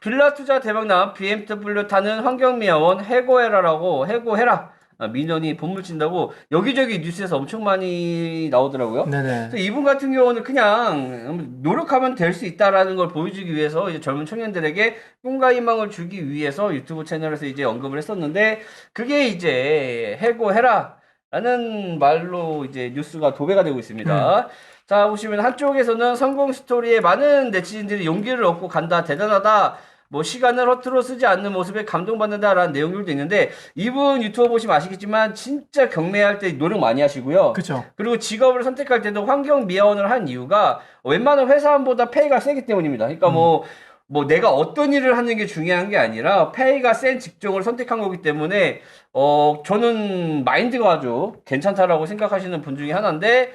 빌라 투자 대박난 BMW 타는 환경미화원 해고해라라고 해고해라 아, 민원이 본물 친다고 여기저기 뉴스에서 엄청 많이 나오더라고요. 네네. 이분 같은 경우는 그냥 노력하면 될 수 있다라는 걸 보여주기 위해서 이제 젊은 청년들에게 꿈과 희망을 주기 위해서 유튜브 채널에서 이제 언급을 했었는데 그게 이제 해고해라 라는 말로 이제 뉴스가 도배가 되고 있습니다. 자, 보시면 한쪽에서는 성공 스토리에 많은 네티즌들이 용기를 얻고 간다, 대단하다, 뭐 시간을 허투루 쓰지 않는 모습에 감동받는다라는 내용들도 있는데 이분 유튜버 보시면 아시겠지만 진짜 경매할 때 노력 많이 하시고요. 그쵸. 그리고 직업을 선택할 때도 환경 미화원을 한 이유가 웬만한 회사원보다 페이가 세기 때문입니다. 그러니까 뭐, 뭐 내가 어떤 일을 하는 게 중요한 게 아니라 페이가 센 직종을 선택한 거기 때문에 어 저는 마인드가 아주 괜찮다라고 생각하시는 분 중에 하나인데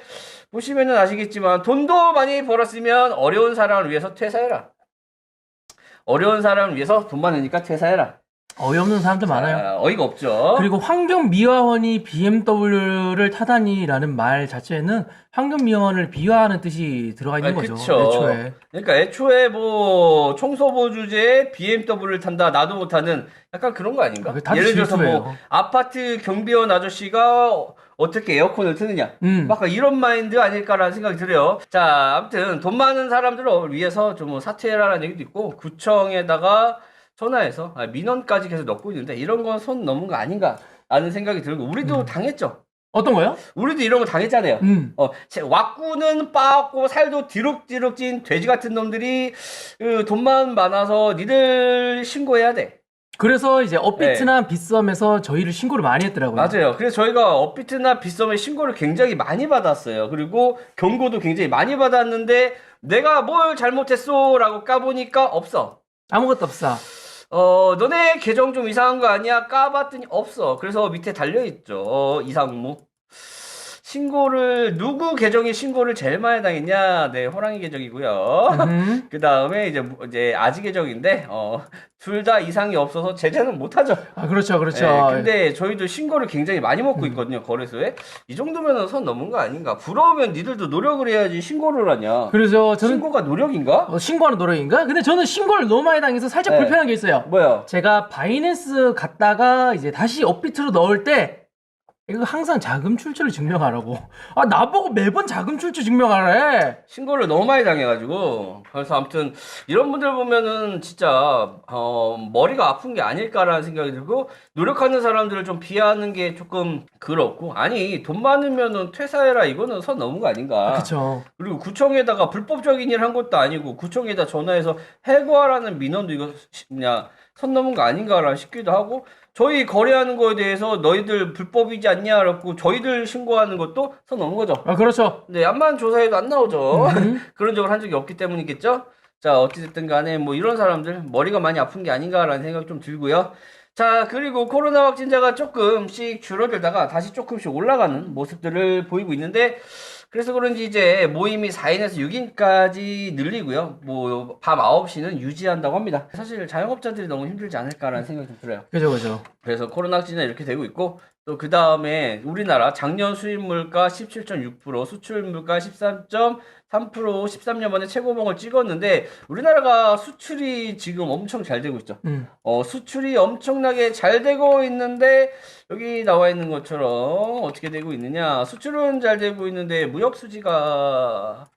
보시면은 아시겠지만 돈도 많이 벌었으면 어려운 사람을 위해서 퇴사해라. 어려운 사람을 위해서 돈 많으니까 퇴사해라. 어이없는 사람들 많아요. 아, 어이가 없죠. 그리고 환경 미화원이 BMW를 타다니라는 말 자체에는 환경 미화원을 비하하는 뜻이 들어가 있는 아, 거죠. 그쵸. 애초에. 그러니까 애초에 뭐 청소부 주제에 BMW를 탄다 나도 못하는 약간 그런 거 아닌가? 아, 그게 다 예를 들어서 뭐 질투예요. 아파트 경비원 아저씨가 어- 어떻게 에어컨을 트느냐? 음. 막 이런 마인드 아닐까라는 생각이 들어요. 자, 아무튼 돈 많은 사람들을 위해서 좀뭐 사퇴해라라는 얘기도 있고 구청에다가 전화해서 아, 민원까지 계속 넣고 있는데 이런 건 손 넘은 거 아닌가? 라는 생각이 들고 우리도 음. 당했죠. 어떤 거요? 우리도 이런 거 당했잖아요. 음. 어, 제 왁구는 빠았고 살도 디룩디룩 찐 돼지 같은 놈들이 그 돈만 많아서 니들 신고해야 돼. 그래서 이제 업비트나 빗썸에서 저희를 신고를 많이 했더라고요. 네. 맞아요. 그래서 저희가 업비트나 빗썸에 신고를 굉장히 많이 받았어요. 그리고 경고도 굉장히 많이 받았는데 내가 뭘 잘못했어? 라고 까보니까 없어. 아무것도 없어. 어, 너네 계정 좀 이상한 거 아니야? 까봤더니 없어. 그래서 밑에 달려있죠. 어, 이상무. 신고를, 누구 계정에 신고를 제일 많이 당했냐? 네, 호랑이 계정이고요. 음. 그 다음에 이제, 무- 이제 아지 계정인데, 어, 둘 다 이상이 없어서 제재는 못하죠. 아, 그렇죠, 그렇죠. 네, 근데 저희도 신고를 굉장히 많이 먹고 있거든요, 거래소에. 이 정도면은 선 넘은 거 아닌가? 부러우면 니들도 노력을 해야지 신고를 하냐? 그래서 저는 신고가 노력인가? 어, 신고하는 노력인가? 근데 저는 신고를 너무 많이 당해서 살짝 네. 불편한 게 있어요. 뭐야? 제가 바이낸스 갔다가 이제 다시 업비트로 넣을 때 이거 항상 자금 출처를 증명하라고. 아 나보고 매번 자금 출처 증명하래. 신고를 너무 많이 당해가지고 그래서 아무튼 이런 분들 보면은 진짜 어, 머리가 아픈 게 아닐까라는 생각이 들고 노력하는 사람들을 좀 비하하는 게 조금 그렇고 아니 돈 많으면은 퇴사해라 이거는 선 넘은 거 아닌가 그쵸. 그리고 구청에다가 불법적인 일 한 것도 아니고 구청에다 전화해서 해고하라는 민원도 이거 시- 그냥 선 넘은 거 아닌가라 싶기도 하고 저희 거래하는 거에 대해서 너희들 불법이지 않냐 그랬고 저희들 신고하는 것도 선 넘은 거죠 아 그렇죠. 네, 암만 조사해도 안 나오죠. 음. 그런 적을 한 적이 없기 때문이겠죠? 자, 어찌됐든 간에 뭐 이런 사람들 머리가 많이 아픈 게 아닌가라는 생각이 좀 들고요. 자, 그리고 코로나 확진자가 조금씩 줄어들다가 다시 조금씩 올라가는 모습들을 보이고 있는데, 그래서 그런지 이제 모임이 4인에서 6인까지 늘리고요. 뭐, 밤 9시는 유지한다고 합니다. 사실 자영업자들이 너무 힘들지 않을까라는 생각이 좀 들어요. 그죠 그죠. 그래서 코로나 확진이 이렇게 되고 있고 또 그 다음에 우리나라 작년 수입 물가 17.6% 수출 물가 13.3% 13년 만에 최고봉을 찍었는데 우리나라가 수출이 지금 엄청 잘 되고 있죠. 음. 어 수출이 엄청나게 잘 되고 있는데 여기 나와 있는 것처럼 어떻게 되고 있느냐 수출은 잘 되고 있는데 무역 수지가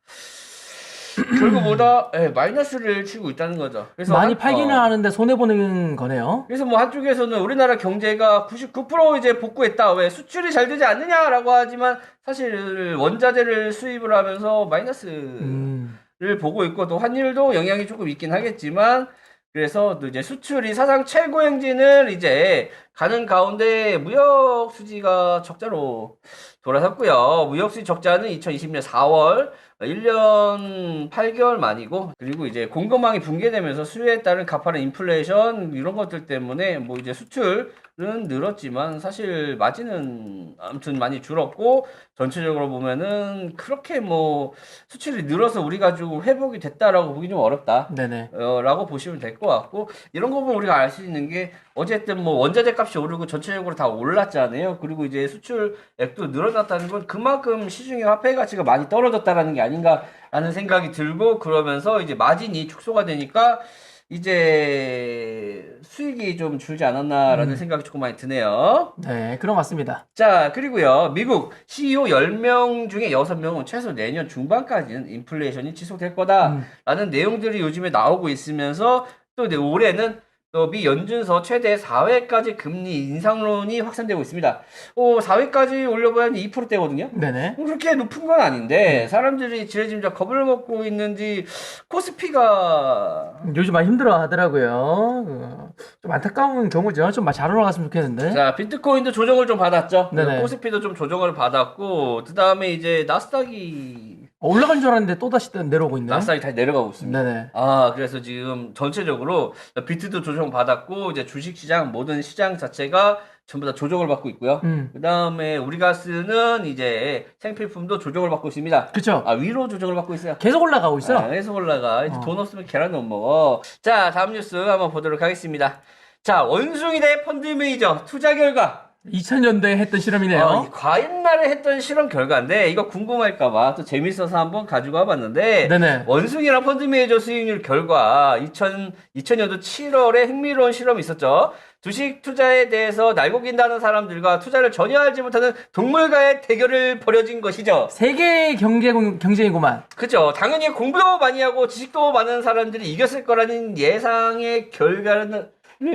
결국 뭐다 예, 마이너스를 치고 있다는 거죠. 그래서 많이 한- 팔기는 어. 하는데 손해 보는 거네요. 그래서 뭐 한쪽에서는 우리나라 경제가 99% 이제 복구했다. 왜 수출이 잘 되지 않느냐라고 하지만 사실 원자재를 수입을 하면서 마이너스를 음. 보고 있고 또 환율도 영향이 조금 있긴 하겠지만 그래서 또 이제 수출이 사상 최고 행진을 이제 가는 가운데 무역 수지가 적자로 돌아섰고요. 무역 수지 적자는 2020년 4월 1년 8개월 만이고 그리고 이제 공급망이 붕괴되면서 수요에 따른 가파른 인플레이션 이런 것들 때문에 뭐 이제 수출은 늘었지만 사실 마진은 아무튼 많이 줄었고 전체적으로 보면은 그렇게 뭐 수출이 늘어서 우리 가지고 회복이 됐다라고 보기 좀 어렵다. 네네. 어, 라고 보시면 될 것 같고 이런 거 보면 우리가 알 수 있는 게 어쨌든 뭐 원자재 값이 오르고 전체적으로 다 올랐잖아요. 그리고 이제 수출액도 늘어났다는 건 그만큼 시중의 화폐 가치가 많이 떨어졌다라는 게 아닌가라는 생각이 들고 그러면서 이제 마진이 축소가 되니까 이제 수익이 좀 줄지 않았나라는 음. 생각이 조금 많이 드네요. 네, 그런 것 같습니다. 자, 그리고요. 미국 CEO 10명 중에 6명은 최소 내년 중반까지는 인플레이션이 지속될 거다라는 음. 내용들이 요즘에 나오고 있으면서 또 올해는 또 미 연준서 최대 4회까지 금리 인상론이 확산되고 있습니다. 오, 4회까지 올려봐야 2%대거든요. 네네. 그렇게 높은 건 아닌데 사람들이 지레짐작 겁을 먹고 있는지 코스피가 요즘 많이 힘들어 하더라고요. 어, 좀 안타까운 경우죠. 좀 잘 올라갔으면 좋겠는데. 자 비트코인도 조정을 좀 받았죠. 네네. 코스피도 좀 조정을 받았고 그 다음에 이제 나스닥이 어, 올라간 줄 알았는데 또 다시 내려오고 있네. 나스닥이 다시 내려가고 있습니다. 네네. 아, 그래서 지금 전체적으로 비트도 조정 받았고, 이제 주식시장, 모든 시장 자체가 전부 다 조정을 받고 있고요. 음. 그 다음에 우리가 쓰는 이제 생필품도 조정을 받고 있습니다. 그쵸. 아, 위로 조정을 받고 있어요. 계속 올라가고 있어. 아, 계속 올라가. 이제 어. 돈 없으면 계란도 못 먹어. 자, 다음 뉴스 한번 보도록 하겠습니다. 자, 원숭이 대 펀드 매니저 투자 결과. 2000년대에 했던 실험이네요. 어, 이 과옛날에 했던 실험 결과인데, 이거 궁금할까봐 또 재밌어서 한번 가지고 와봤는데, 네네. 원숭이랑 펀드 매니저 수익률 결과 2000, 2000년도 7월에 흥미로운 실험이 있었죠. 주식 투자에 대해서 날고 긴다는 사람들과 투자를 전혀 알지 못하는 동물과의 대결을 벌여진 것이죠. 세계 경제 경쟁이구만. 그죠. 당연히 공부도 많이 하고 지식도 많은 사람들이 이겼을 거라는 예상의 결과를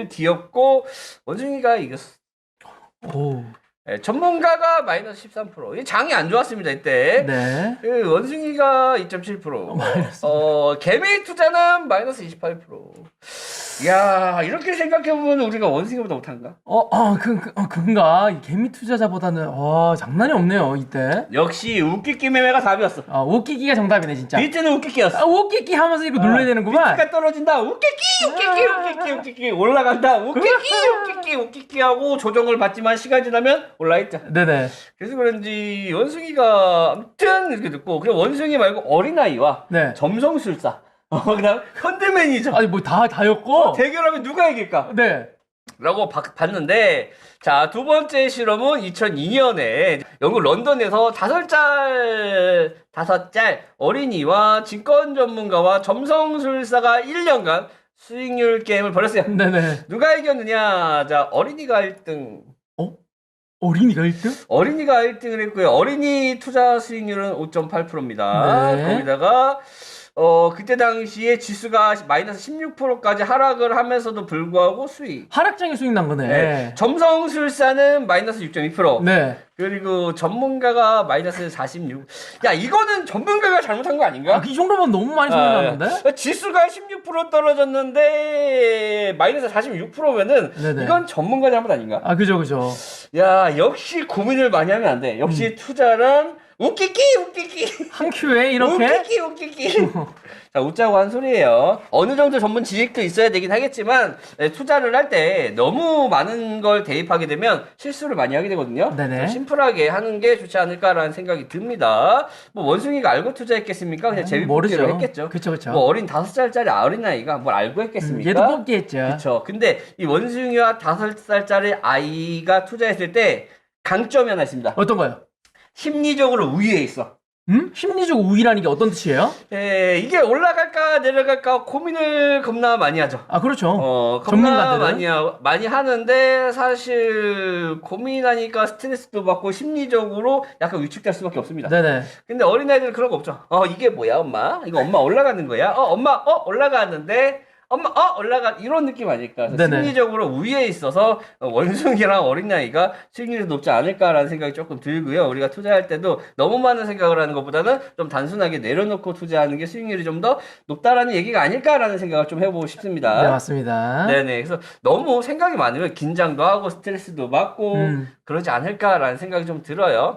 뒤엎고 원숭이가 이겼어. 오. 예, 전문가가 마이너스 13%. 이 장이 안 좋았습니다, 이때. 네. 그 원숭이가 2.7%. 마이너스. 어, 개미 투자는 마이너스 28%. 이야, 이렇게 생각해보면 우리가 원숭이보다 못한가? 어, 어, 그, 그, 어, 그건가? 이 개미 투자자보다는, 와, 장난이 없네요, 이때. 역시 웃기기 매매가 답이었어. 아, 웃기기가 정답이네, 진짜. 비트는 웃기기였어. 아, 웃기기 하면서 이거 눌러야 되는구만. 비트가 떨어진다. 웃기기, 웃기기, 웃기기, 웃기기. 올라간다. 웃기기, 웃기기, 웃기기 하고 조정을 받지만 시간 지나면 올라있죠. 네네. 그래서 그런지 원숭이가 아무튼 이렇게 듣고 그냥 원숭이 말고 어린아이와 네. 점성술사 어, 그다음 현대 매니저 아니, 뭐 다, 다였고. 어, 대결하면 누가 이길까? 네. 라고 바- 봤는데 자 두 번째 실험은 2002년에 영국 런던에서 다섯 짤 다섯 짤 어린이와 증권 전문가와 점성술사가 1년간 수익률 게임을 벌였어요. 네네. 누가 이겼느냐? 자 어린이가 1등. 어린이가 1등? 어린이가 1등을 했고요. 어린이 투자 수익률은 5.8%입니다. 네. 거기다가 어 그때 당시에 지수가 마이너스 16%까지 하락을 하면서도 불구하고 수익. 하락장에 수익 난 거네. 네. 점성술사는 마이너스 6.2%. 네. 그리고 전문가가 마이너스 46. 야, 이거는 전문가가 잘못한 거 아닌가? 아, 이 정도면 너무 많이 소리? 아, 지수가 16% 떨어졌는데 마이너스 46%면은 네네. 이건 전문가 잘못 아닌가? 아, 그죠, 그죠. 야, 역시 고민을 많이 하면 안 돼. 역시 음. 투자란 웃기기 웃기기. 한 큐에 이렇게? 웃기기 웃기기. 자, 웃자고 한 소리예요. 어느 정도 전문 지식도 있어야 되긴 하겠지만 에, 투자를 할 때 너무 많은 걸 대입하게 되면 실수를 많이 하게 되거든요. 네네. 좀 심플하게 하는 게 좋지 않을까라는 생각이 듭니다. 뭐 원숭이가 알고 투자했겠습니까? 그냥 재미보기로 했겠죠. 그쵸, 그쵸. 뭐 어린 다섯 살짜리 어린 아이가 뭘 알고 했겠습니까? 음, 얘도 뽑기 했죠. 그렇죠. 근데 이 원숭이와 다섯 살짜리 아이가 투자했을 때 강점이 하나 있습니다. 어떤 거요? 심리적으로 우위에 있어. 음? 심리적 우위라는 게 어떤 뜻이에요? 에, 이게 올라갈까 내려갈까 고민을 겁나 많이 하죠. 아, 그렇죠. 어, 겁나 전문가들은? 많이, 하, 많이 하는데 사실 고민하니까 스트레스도 받고 심리적으로 약간 위축될 수밖에 없습니다. 네네. 근데 어린아이들은 그런 거 없죠. 어, 이게 뭐야, 엄마? 이거 엄마 올라가는 거야? 어, 엄마, 어, 올라가는데? 엄마, 어, 올라가. 이런 느낌 아닐까. 네네. 심리적으로 우위에 있어서 어, 원숭이랑 어린아이가 수익률이 높지 않을까라는 생각이 조금 들고요. 우리가 투자할 때도 너무 많은 생각을 하는 것보다는 좀 단순하게 내려놓고 투자하는 게 수익률이 좀 더 높다라는 얘기가 아닐까라는 생각을 좀 해보고 싶습니다. 네, 맞습니다. 네네. 그래서 너무 생각이 많으면 긴장도 하고 스트레스도 받고 음. 그러지 않을까라는 생각이 좀 들어요.